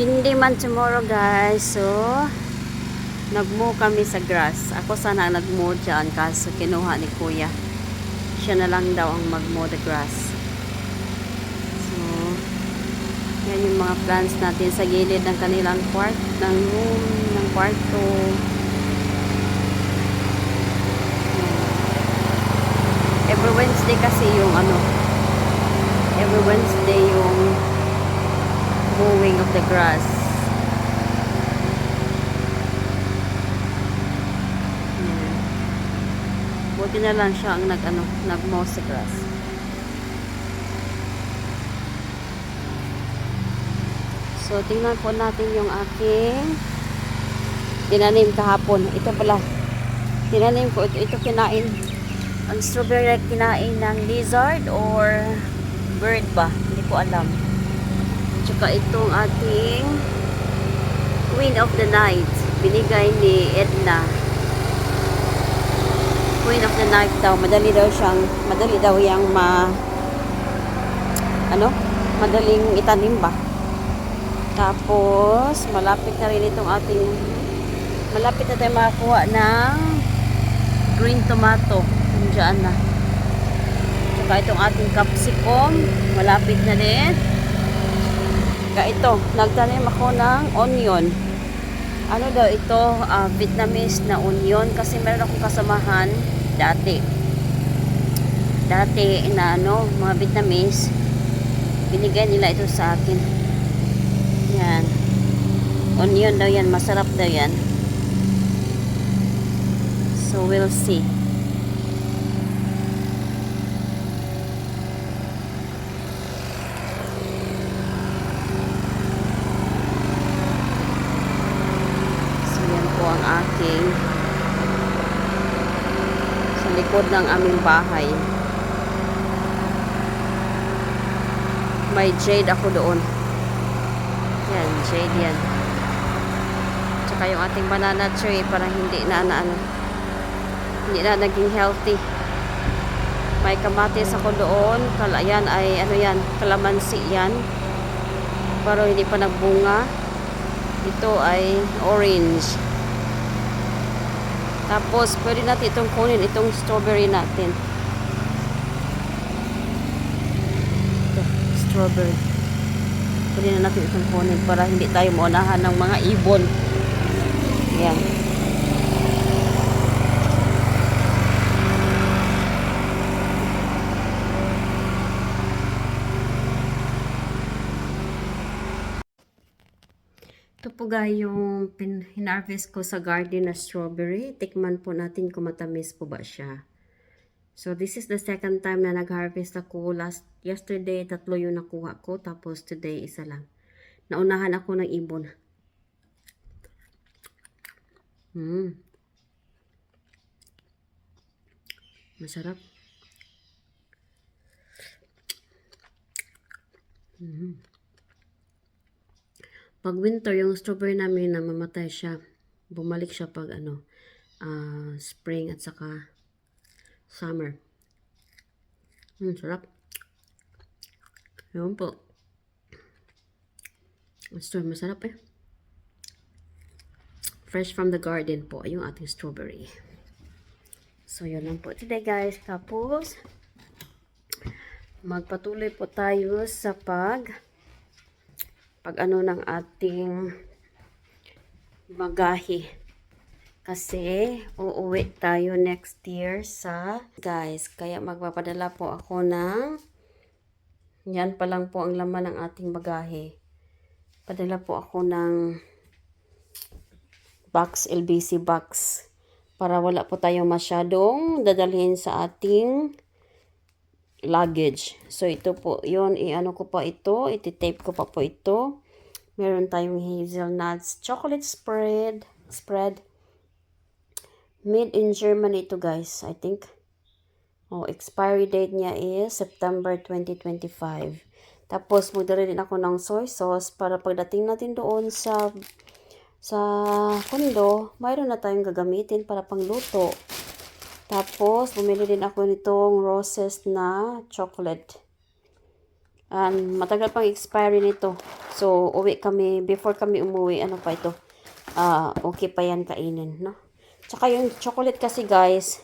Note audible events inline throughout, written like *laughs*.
Bindi man tomorrow guys. So, nagmo kami sa grass. Ako sana nagmo dyan kaso kinuha ni kuya. Siya na lang daw ang magmo the grass. So, yan yung mga plants natin sa gilid ng kanilang quart, ng room, ng kwarto. Every Wednesday kasi yung ano, every Wednesday mowing of the grass. Yan. Buti na lang siya ang nag, ano, nag-mow sa grass. So, tingnan po natin yung aking tinanim kahapon. Ito pala. Tinanim ko. Ito, ito kinain. Ang strawberry kinain ng lizard or bird ba? Hindi ko alam. Tsaka itong ating Queen of the Night. Binigay ni Edna. Queen of the Night daw. Madali daw siyang, madali daw yang ma, ano? Madaling itanim ba? Tapos, malapit na rin itong ating, malapit na tayo makakuha ng green tomato. Diyan na. Tsaka itong ating capsicum, malapit na din. Tsaka ito, nagtanim ako ng onion. Ano daw ito, ah, Vietnamese na onion kasi meron akong kasamahan dati. Dati na ano, mga Vietnamese, binigay nila ito sa akin. Yan. Onion daw yan, masarap daw yan. So we'll see. So yan po ang aking sa likod ng aming bahay. May jade ako doon. Yan, jade yan. Tsaka yung ating banana tree para hindi na na ano, hindi na naging healthy. May kamatis ako doon. Kala, yan ay ano yan, kalamansi yan. Pero hindi pa nagbunga. Ito ay orange. Tapos, pwede natin itong kunin, itong strawberry natin. Ito, strawberry. Pwede na natin itong kunin para hindi tayo maunahan ng mga ibon. Yan. Po guys yung hinarvest ko sa garden na strawberry. Tikman po natin kung matamis po ba siya. So this is the second time na nag-harvest ako. Last yesterday tatlo yung nakuha ko tapos today isa lang. Naunahan ako ng ibon. Hmm. Masarap. Hmm. Pag winter, yung strawberry namin namamatay siya. Bumalik siya pag ano, ah, spring at saka summer. Hmm, sarap. Yun po. Strawberry, masarap eh. Fresh from the garden po, yung ating strawberry. So, yun lang po today guys. Tapos, magpatuloy po tayo sa pag pag ano ng ating magahi. Kasi uuwi tayo next year sa guys. Kaya magpapadala po ako ng yan pa lang po ang laman ng ating bagahe. Padala po ako ng box, LBC box. Para wala po tayong masyadong dadalhin sa ating luggage. So, ito po, yun, i-ano ko pa ito, iti-tape ko pa po ito. Meron tayong hazelnuts chocolate spread, spread. Made in Germany ito, guys, I think. Oh, expiry date niya is September 2025. Tapos, magdala din ako ng soy sauce para pagdating natin doon sa sa kondo, mayroon na tayong gagamitin para pangluto. Tapos, bumili din ako nitong roses na chocolate. Um, matagal pang expiry nito. So, uwi kami, before kami umuwi, ano pa ito? Ah, okay pa yan kainin, no? Tsaka yung chocolate kasi, guys,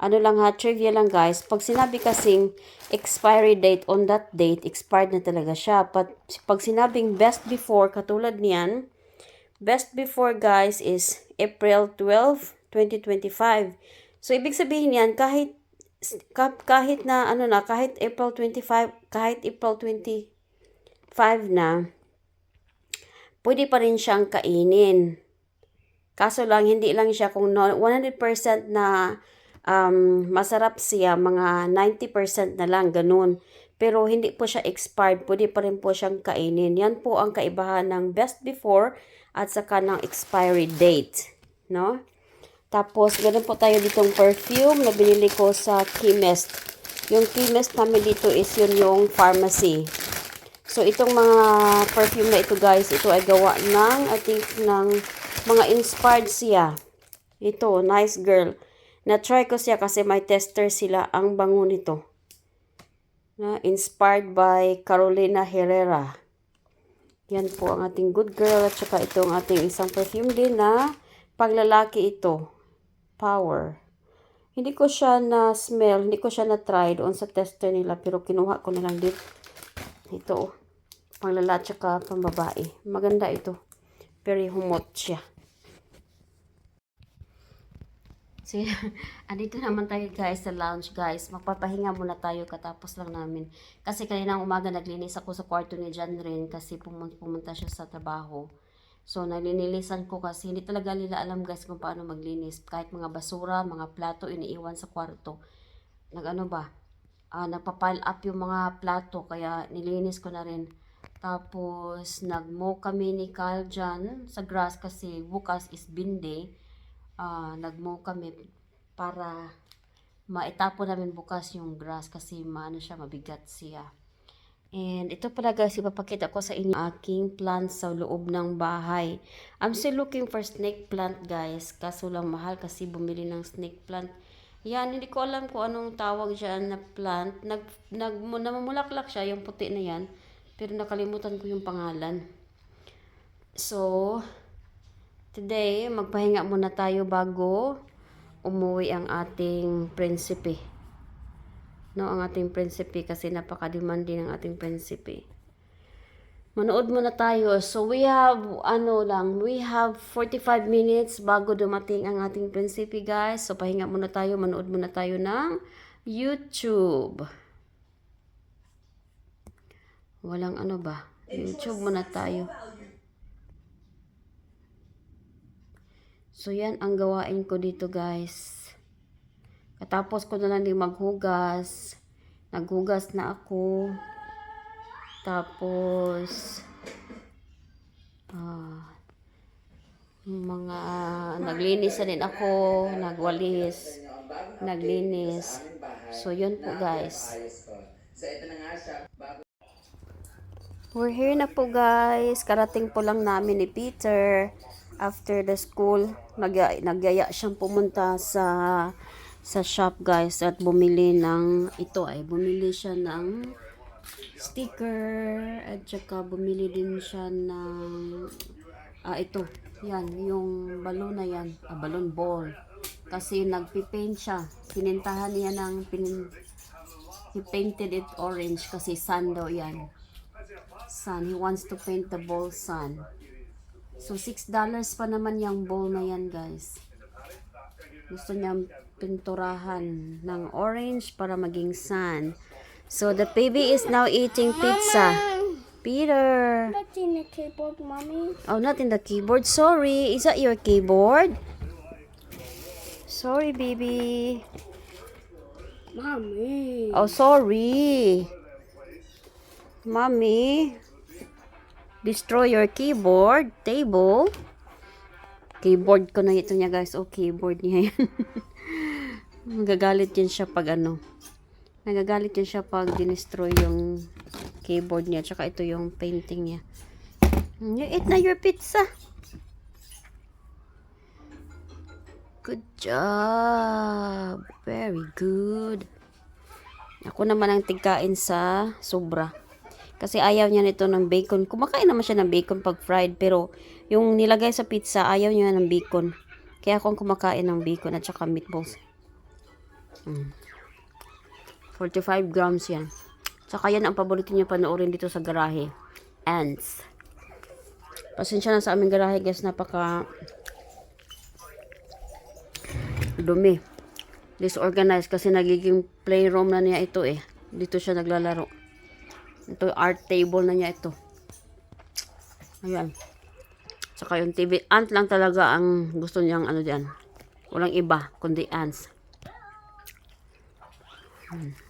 ano lang ha, trivia lang guys, pag sinabi kasing expiry date on that date, expired na talaga siya. But pag sinabing best before, katulad niyan, best before guys is April 12, 2025. So, ibig sabihin yan, kahit ka- kahit na ano na kahit April 25 kahit April 25 na pwede pa rin siyang kainin. Kaso lang hindi lang siya kung no, 100% na um, masarap siya mga 90% na lang ganun. Pero hindi po siya expired pwede pa rin po siyang kainin. Yan po ang kaibahan ng best before at saka ng expiry date no tapos, meron po tayo ditong perfume na binili ko sa Chemist. Yung Chemist namin dito is yun yung pharmacy. So, itong mga perfume na ito guys, ito ay gawa ng, I think, ng mga inspired siya. Ito, nice girl. Na-try ko siya kasi may tester sila ang bango nito. Na, inspired by Carolina Herrera. Yan po ang ating good girl at saka itong ating isang perfume din na paglalaki ito power. Hindi ko siya na smell, hindi ko siya na try doon sa tester nila pero kinuha ko na lang dito. Ito, panglala tsaka pambabae. Maganda ito. Very humot siya. So, *laughs* andito naman tayo guys sa lounge guys. Magpapahinga muna tayo katapos lang namin. Kasi kaninang umaga naglinis ako sa kwarto ni John rin kasi pumunta, pumunta siya sa trabaho. So, nalinilisan ko kasi hindi talaga nila alam guys kung paano maglinis. Kahit mga basura, mga plato, iniiwan sa kwarto. Nag-ano ba? Ah, nagpa-pile up yung mga plato kaya nilinis ko na rin. Tapos, nag-mow kami ni Carl dyan sa grass kasi bukas is binde. Ah, nag-mow kami para maitapo namin bukas yung grass kasi maano siya, mabigat siya. And ito pala guys, ipapakita ko sa inyo aking plants sa loob ng bahay. I'm still looking for snake plant guys. Kaso lang mahal kasi bumili ng snake plant. Yan, hindi ko alam kung anong tawag dyan na plant. Nag, nag, namumulaklak siya, yung puti na yan. Pero nakalimutan ko yung pangalan. So, today, magpahinga muna tayo bago umuwi ang ating prinsipe no ang ating prinsipe kasi napaka-demanding ng ating prinsipe. Manood muna tayo. So we have ano lang, we have 45 minutes bago dumating ang ating prinsipe guys. So pahinga muna tayo, manood muna tayo ng YouTube. Walang ano ba? YouTube muna tayo. So yan ang gawain ko dito guys. Katapos ko na lang din maghugas. Naghugas na ako. Tapos, ah, mga naglinis na din ako. Nagwalis. Naglinis. So, yun po guys. We're here na po guys. Karating po lang namin ni Peter. After the school, nag nagyaya siyang pumunta sa sa shop guys at bumili ng ito ay bumili siya ng sticker at saka bumili din siya ng ah ito yan yung balon na yan ah, balon ball. Kasi nagpipaint siya. Pinintahan niya ng he painted it orange kasi sun daw yan. Sun he wants to paint the ball sun. So 6 dollars pa naman yung ball na yan guys. Gusto niya pinturahan ng orange para maging sun. So, the baby is now eating pizza. Peter. That's in the keyboard, mommy. Oh, not in the keyboard. Sorry. Is that your keyboard? Sorry, baby. Mommy. Oh, sorry. Mommy. Destroy your keyboard. Table. Keyboard ko na ito niya, guys. Oh, keyboard niya *laughs* yan. Nagagalit yan siya pag ano. Nagagalit yan siya pag dinestroy yung keyboard niya. Tsaka ito yung painting niya. You eat na your pizza. Good job. Very good. Ako naman ang tigkain sa sobra. Kasi ayaw niya nito ng bacon. Kumakain naman siya ng bacon pag fried. Pero yung nilagay sa pizza, ayaw niya ng bacon. Kaya ako ang kumakain ng bacon at saka meatballs. Mm. 45 grams yan. Saka yan ang paborito niyo panoorin dito sa garahe. Ants. Pasensya na sa aming garahe guys. Napaka dumi. Disorganized kasi nagiging playroom na niya ito eh. Dito siya naglalaro. Ito art table na niya ito. Ayan. Saka yung TV. Ant lang talaga ang gusto niyang ano diyan. Walang iba, kundi ants. Hmm.